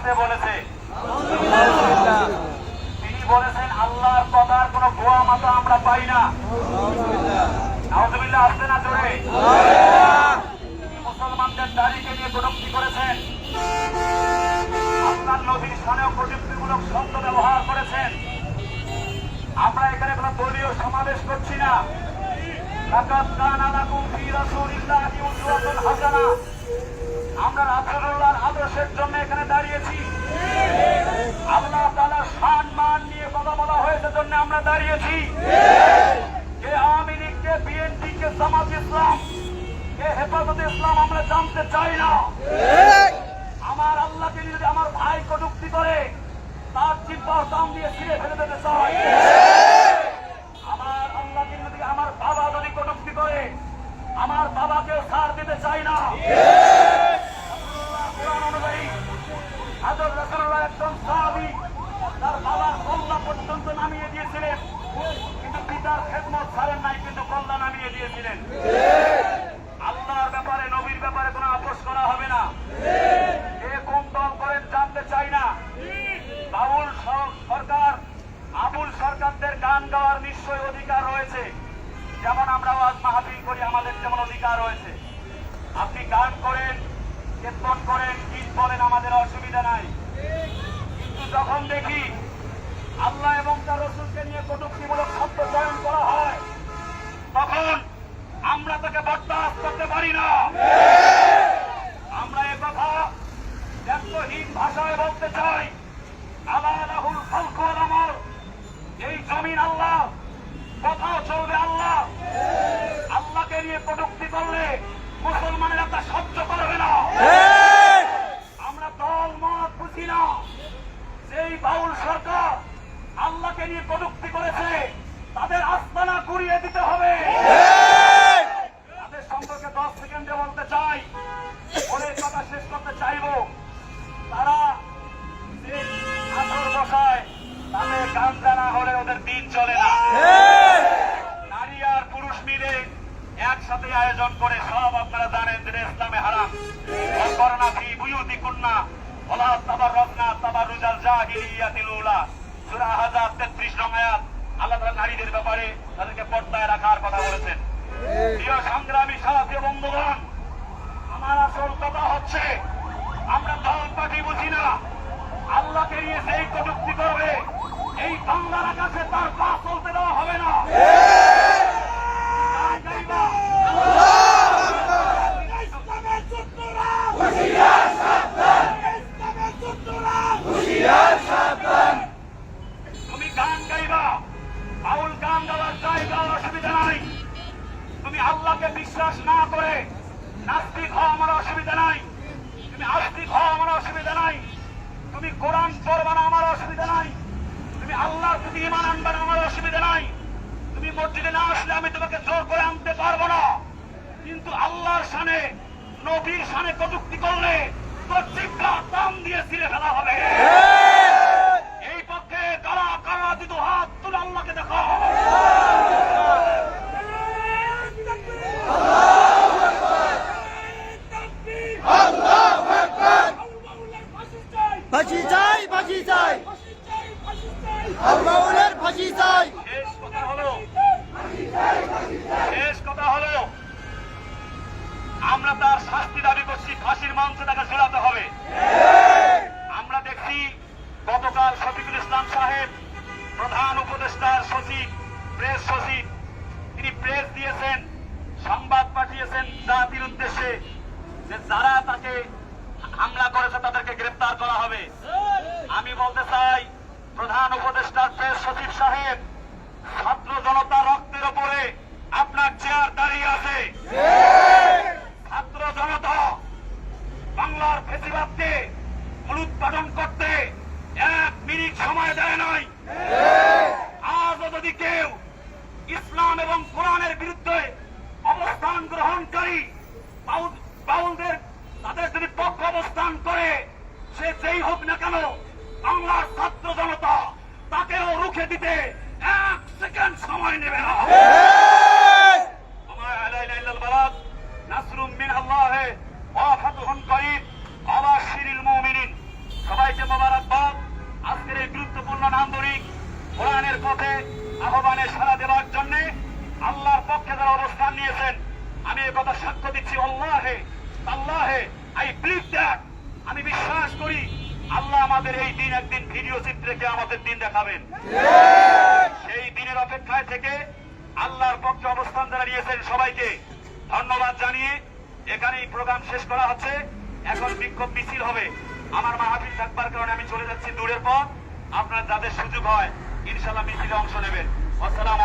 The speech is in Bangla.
আসতে বলেছে। তিনি বলেছেন, আল্লাহর কথার কোনো গোয়া মাথা আমরা পাই না। আসতে না জোরে। মুসলমানদের দাড়িকে নিয়ে কটুক্তি করেছেন। আপনার নদীর স্থানেও প্রযুক্তিমূলক শব্দ ব্যবহার করেছেন। আমরা এখানে কোনো দলীয় সমাবেশ করছি না। লাকাদ কানা লাকুম ফি রাসূলিল্লাহি উসওয়াতুন হাসানা। আমরা আদর্শের জন্য এখানে দাঁড়িয়েছি। আল্লাহ সম্মান নিয়ে কথা বলা আমরা দাঁড়িয়েছি। ইসলাম আমরা জানতে চাই না। আমার আল্লাহকে যদি আমার ভাই কটুক্তি করে, তার ফেলে আমার আল্লাহকে যদি আমার বাবা করে, আমার বাবাকে ছাড় দিতে চাই না। দিয়েছিলেন। কিন্তু পিতার খেদমত ছাড়েন নাই, কিন্তু কল্লা নামিয়ে দিয়েছিলেন। আল্লাহর ব্যাপারে, নবীর ব্যাপারে কোনো আপোষ করা হবে না। কে কোন দল জানতে চাই না। বাবুল আবুল সরকারদের গান গাওয়ার নিশ্চয় অধিকার রয়েছে। যেমন আমরা আজ মাহফিল করি, আমাদের যেমন অধিকার রয়েছে। আপনি গান করেন, কীর্তন করেন, গীত বলেন, আমাদের অসুবিধা নাই। কিন্তু যখন দেখি আল্লাহ এবং তার রসুলকে নিয়ে কটুক্তিমূলক শব্দ চয়ন করা হয় তখন আমরা তাকে বরদাস্ত করতে পারি না আমরা এ কথা ব্যক্তহীন ভাষায় বলতে চাই আমর এই জমিন আল্লাহ কোথাও চলবে আল্লাহ। আল্লাহকে নিয়ে কটুক্তি করলে মুসলমানেরা তা সহ্য করবে না। আমরা দল মত বুঝি না। সেই বাউল সরকার আল্লাহকে নিয়ে কটুক্তি করেছে তাদের আস্তানা কুড়িয়ে দিতে হবে বসায় তাদের গান না হলে ওদের দিন চলে না। নারী আর পুরুষ মিলে একসাথে আয়োজন করে সব আপনারা জানেন যে ইসলামে হারাম। করোনা ফি বুয়ুতি কন্যা ওলা তাবার রত্না তাবার রুজাল জাহিলিয়াতিল উলা সূরা হাজার 33 নং আয়াত আল্লাহ তাআলা নারীদের ব্যাপারে তাদেরকে পর্দায় রাখার কথা বলেছেন। প্রিয় সংগ্রামী সাথী বন্ধুগণ আমার আসল কথা হচ্ছে আমরা দল পার্টি বুঝি না। আল্লাহকে নিয়ে সেই কটুক্তি করবে। এই বাংলার আকাশে তার পা চলতে দেওয়া হবে না। তুমি গান গাইবা। বাউল গান গাওয়ার জায়গা অসুবিধা নাই। তুমি আল্লাহকে বিশ্বাস না করে নাস্তিক হওয়া আমার অসুবিধা নাই। তুমি আস্তিক হওয়া আমার অসুবিধা নাই। তুমি কোরআন পড়বা না, আমার অসুবিধা নাই। তুমি আল্লাহ প্রতি ইমান আনবা না, আমার অসুবিধা নাই। তুমি মসজিদে না আসলে আমি তোমাকে জোর করে আনতে পারব না। কিন্তু আল্লাহর সানে নবীর সানে কটুক্তি করলে প্রত্যেকটা দাম দিয়ে ছিঁড়ে ফেলা হবে এই পক্ষে কারা কারা দিত হাত তুলে আল্লাহকে দেখো ফাঁসি চাই ফাঁসি চাই আলমাউলের ফাঁসি চাই শেষ কথা হলো শেষ কথা হলো আমরা তার শাস্তি দাবি করছি ফাঁসির মঞ্চে তাকে ঝুলাতে হবে আমরা দেখছি গতকাল শফিকুল ইসলাম সাহেব প্রধান উপদেষ্টার সচিব, প্রেস সচিব, তিনি প্রেস দিয়েছেন, সংবাদ পাঠিয়েছেন জাতির উদ্দেশ্যে যে যারা তাকে হামলা করেছে তাদেরকে গ্রেপ্তার করা হবে। আমি বলতে চাই, প্রধান উপদেষ্টার প্রেস সচিব সাহেব, ছাত্র জনতা রক্তের উপরে যেই হোক না কেন, আমরা ছাত্র জনতা, তাকেও রুখে দিতে এক সেকেন্ড সময় নেবে না। গুরুত্বপূর্ণ কোরআনের পথে দেওয়ার আল্লাহর পক্ষে নিয়েছেন, আমি সাক্ষ্য দিচ্ছি, আল্লাহে আল্লাহে আই বিলিভ দ্যাট আমি বিশ্বাস করি আল্লাহ আমাদের এই দিন একদিন ভিডিও চিত্রেকে আমাদের দিন দেখাবেন। সেই দিনের অপেক্ষায় থেকে আল্লাহর পক্ষে অবস্থান যারা নিয়েছেন সবাইকে। ধন্যবাদ জানিয়ে এখানেই প্রোগ্রাম শেষ করা হচ্ছে। এখন বিক্ষোভ মিছিল হবে। আমার মাহফিল থাকবার কারণে আমি চলে যাচ্ছি দূরের পথ। আপনার যাদের সুযোগ হয় ইনশাল্লাহ মিছিলে অংশ নেবেন। আসসালাম